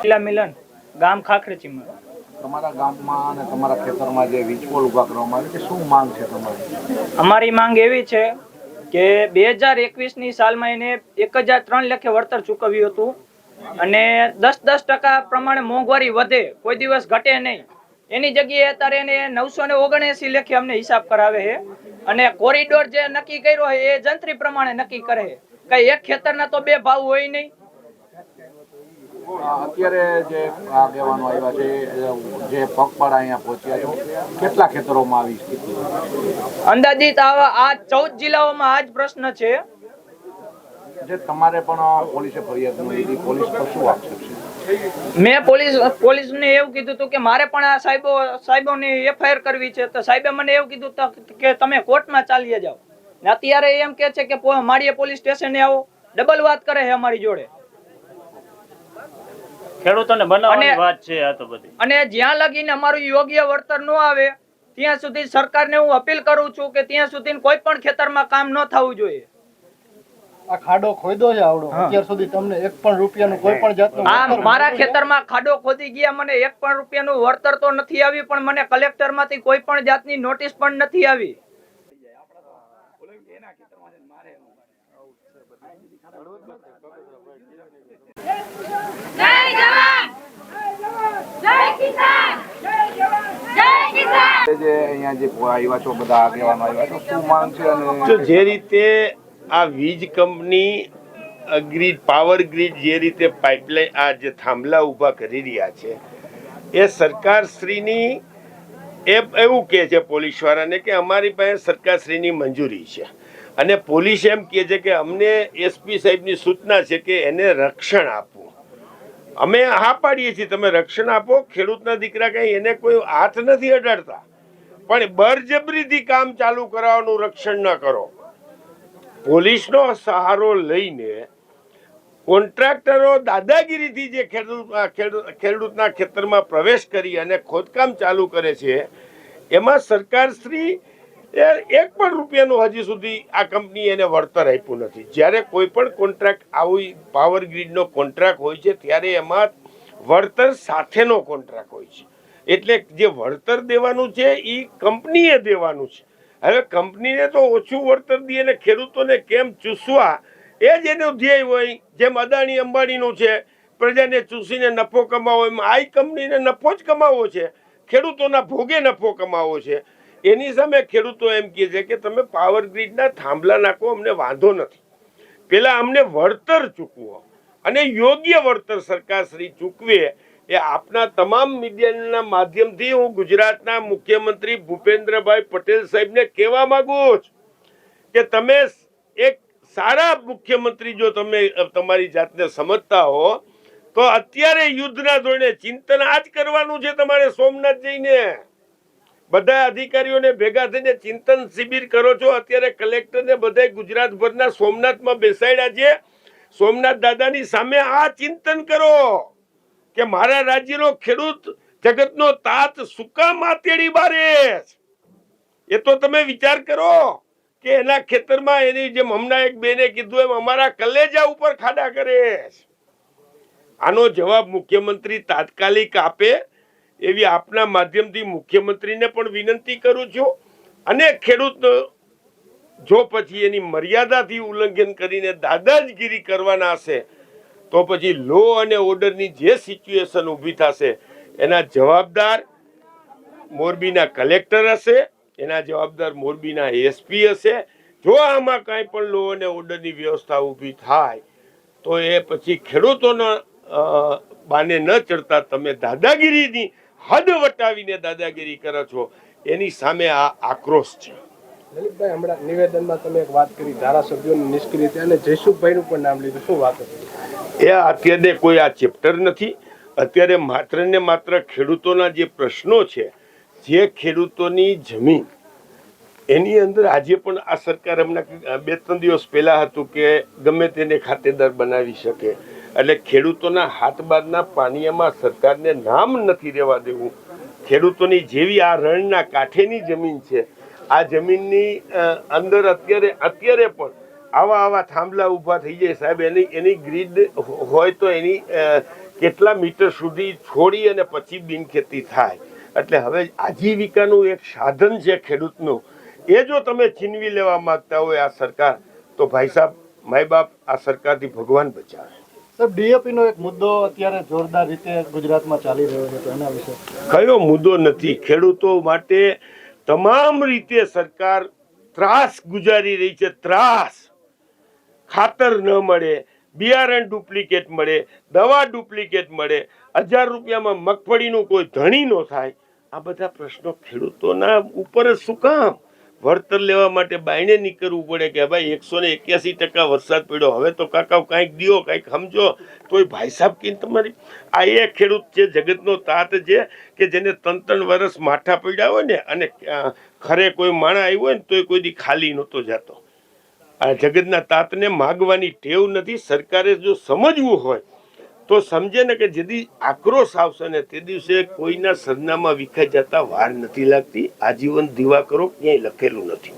જિલ્લા મિલન ગામ ખાખરેચીમાં. તમારા ગામમાં અને તમારા ખેતરમાં જે વીજપોલ ઊભા કરવામાં આવે છે શું માંગ છે તમારી? અમારી માંગ એવી છે કે બે હજાર એકવીસની સાલમાં એને એક હજાર ત્રણ લેખે વળતર ચૂકવ્યું હતું. અને દસ દસ ટકા પ્રમાણે મોંઘવારી વધે કોઈ દિવસ ઘટે નહીં. એની જગ્યાએ અત્યારે એને નવસો ને ઓગણએસી લેખે અમને હિસાબ કરાવે છે. અને કોરિડોર જે નક્કી કર્યો છે એ જંત્રી પ્રમાણે નક્કી કરે છે. કઈ એક ખેતરના તો બે ભાવ હોય નહીં. અત્યારે જે આગેવાનો આવ્યા છે જે પગપાળા અહીંયા પહોંચ્યા છો કેટલા ખેતરોમાં આવી સ્થિતિ? અંદાજિત આવા આ ચૌદ જિલ્લાઓમાં આ જ પ્રશ્ન છે. જે તમારે પણ પોલીસે ફરિયાદ નોંધી પોલીસ પર શું આક્ષેપ છે મેં પોલીસ પોલીસને એવું કીધું હતું કે મારે પણ આ સાહેબો સાહેબોની એફઆઈઆર કરવી છે તો સાહેબે મને એવું કીધું કે તમે કોર્ટમાં ચાલીએ જાઓ. ને અત્યારે એમ કે છે કે માળીએ પોલીસ સ્ટેશને આવો. ડબલ વાત કરે છે અમારી જોડે. ખેડૂતોને બનાવવાની અને- વાત છે આ તો બધી. અને જ્યાં લગીને અમારું યોગ્ય વળતર ન આવે ત્યાં સુધી સરકારને હું અપીલ કરું છું કે ત્યાં સુધી કોઈ પણ ખેતરમાં કામ ન થવું જોઈએ. આ ખાડો ખોદ્યો છે આવડો. અત્યાર સુધી તમને એક પણ રૂપિયાનું કોઈ પણ જાતનું આ મારા ખેતરમાં ખાડો ખોદી ગયા મને એક પણ રૂપિયાનું વળતર તો નથી આવી પણ મને કલેક્ટરમાંથી કોઈ પણ જાતની નોટિસ પણ નથી આવી. જે અહીંયા જે આવ્યા છો બધા આગેવાનો આવ્યા છો શું માંગ છે અને જે રીતે આ વીજ કંપની ગ્રીડ પાવર ગ્રીડ જે રીતે પાઇપલાઇન આ જે થાંભલા ઊભા કરી રહ્યા છે, એ સરકારશ્રીની એ એવું કહે છે પોલીસવાળાને કે અમારી પાસે સરકારશ્રીની મંજૂરી છે. અને પોલીસ એમ કહે છે કે અમને એસપી સાહેબની સૂચના છે કે એને રક્ષણ આપવું. અમે હા પાડીએ છીએ, તમે રક્ષણ આપો, ખેડૂતના દીકરા કંઈ એને કોઈ હાથ નથી અડાડતા. પણ બરજબરીથી કામ ચાલુ કરાવવાનું રક્ષણ ન કરો. પોલીસનો સહારો લઈને કોન્ટ્રાક્ટરો દાદાગીરીથી જે ખેડૂત ખેડૂતના ખેતરમાં પ્રવેશ કરી અને ખોદકામ ચાલુ કરે છે, એમાં સરકારશ્રી એક પણ રૂપિયાનું હજી સુધી આ કંપની એને વળતર આપ્યું નથી. જ્યારે કોઈ પણ કોન્ટ્રાક્ટ આવી પાવર ગ્રીડનો કોન્ટ્રાક્ટ હોય છે, ત્યારે એમાં વળતર સાથેનો કોન્ટ્રાક્ટ હોય છે. એટલે જે વળતર દેવાનું છે એ કંપનીએ દેવાનું છે. હવે કંપનીને તો ઓછું વળતર દે અને ખેડૂતોને કેમ ચૂસવા? એ જ એનું ધ્યેય હોય, જેમ અદાણી અંબાણીનું છે, પ્રજાને ચૂસીને નફો કમાવો, એમ આ કંપનીને નફો જ કમાવો છે. ખેડૂતોના ભોગે નફો કમાવો છે. એની સામે ખેડૂતો એમ કહે છે કે તમે પાવર ગ્રીડના થાંભલા નાખો, અમને વાંધો નથી. પેલા અમને વળતર ચૂકવો. અને યોગ્ય વળતર સરકારશ્રી ચૂકવે એ આપના તમામ મીડિયાના માધ્યમથી હું ગુજરાતના મુખ્યમંત્રી ભૂપેન્દ્રભાઈ પટેલ સાહેબને કહેવા માંગુ છું કે તમે એક સારા મુખ્યમંત્રી જો તમે તમારી જાતને સમજતા હો, તો અત્યારે યુદ્ધના ધોરણે ચિંતન આ જ કરવાનું છે તમારે સોમનાથ જઈને. બધા અધિકારીઓને ભેગા થઈને ચિંતન શિબિર કરો છો. અત્યારે કલેક્ટરને બધા ગુજરાતભરના સોમનાથમાં બેસાડ્યા છે. સોમનાથ દાદાની સામે આ ચિંતન કરો. કે મારા રાજ્યનો ખેડૂત જગતનો તાત સુકા માતેડી બારે એ તો તમે વિચાર કરો કે એના ખેતરમાં એની જેમ હમણાં એક બેને કીધું એમ અમારા કલેજા ઉપર ખાડા કરે આનો જવાબ મુખ્યમંત્રી તાત્કાલિક આપે એવી આપના માધ્યમથી મુખ્યમંત્રીને પણ વિનંતી કરું છું. અને ખેડૂત જો પછી એની મર્યાદાથી ઉલ્લંઘન કરીને દાદાજગીરી કરવાના હશે તો પછી લો અને ઓર્ડરની જે સિચ્યુએશન ઊભી થશે, એના જવાબદાર મોરબીના કલેક્ટર હશે, એના જવાબદાર મોરબીના એસપી હશે. જો આમાં કાંઈ પણ લો અને ઓર્ડરની વ્યવસ્થા ઊભી થાય, તો એ પછી ખેડૂતોના બાને ન ચડતા તમે દાદાગીરીની હદ વટાવીને દાદાગીરી કરો છો. એની સામે આ આક્રોશ છે. લલિતભાઈ, હમણાં નિવેદનમાં તમે એક વાત કરી, ધારાસભ્યોની નિષ્ક્રિયતા અને જયસુખભાઈનું પણ નામ લીધું. શું વાત એ અત્યારે કોઈ આ ચેપ્ટર નથી. અત્યારે માત્ર ને માત્ર ખેડૂતોના જે પ્રશ્નો છે, જે ખેડૂતોની જમીન, એની અંદર આજે પણ આ સરકાર હમણાં બે ત્રણ દિવસ પહેલા હતું કે ગમે તેને ખાતેદાર બનાવી શકે. એટલે ખેડૂતોના હાથ બારના પાણીયામાં સરકારને નામ નથી રહેવા દેવું. ખેડૂતોની જેવી આ રણના કાંઠેની જમીન છે આ જમીનની અંદર અત્યારે અત્યારે પણ આવા આવા થાંભલા ઊભા થઈ જાય સાહેબ. એની એની ગ્રીડ હોય તો એની કેટલા મીટર સુધી છોડી અને પછી બિનખેતી થાય. એટલે હવે આજીવિકાનું એક સાધન છે ખેડૂતનું. એ જો તમે છીનવી લેવા માંગતા હોય આ સરકાર તો ભાઈ સાહેબ માય બાપ આ સરકારથી ભગવાન બચાવે. સાહેબ ડીએપીનો એક મુદ્દો અત્યારે જોરદાર રીતે ગુજરાતમાં ચાલી રહ્યો છે તો એના વિશે? કયો મુદ્દો નથી? ખેડૂતો માટે તમામ રીતે સરકાર ત્રાસ ગુજારી રહી છે, ત્રાસ. ખાતર ન મળે, બિયારણ ડુપ્લિકેટ મળે, દવા ડુપ્લિકેટ મળે, હજાર રૂપિયામાં મગફળીનું કોઈ ધણી ન થાય. આ બધા પ્રશ્નો ખેડૂતોના ઉપર શું કામ? વળતર લેવા માટે બાયણે નીકળવું પડે કે ભાઈ એકસો ને એક્યાસી ટકા વરસાદ પડ્યો. હવે તો કાકા કાંઈક દિયો, કાંઈક સમજો તોય ભાઈ સાહેબ કે તમારી? આ એ ખેડૂત છે જગતનો તાત છે કે જેને ત્રણ ત્રણ વર્ષ માઠા પડ્યા હોય ને અને ખરે કોઈ માણા આવ્યો હોય ને તોય કોઈ દી ખાલી નહોતો જતો. આ જગતના તાતને માગવાની ટેવ નથી. સરકારે જો સમજવું હોય તો સમજે ને કે જેથી આક્રોશ આવશે ને તે દિવસે કોઈના સરનામાં વિખાઈ જતા વાર નથી લાગતી. આજીવન દીવા કરો, ક્યાંય લખેલું નથી.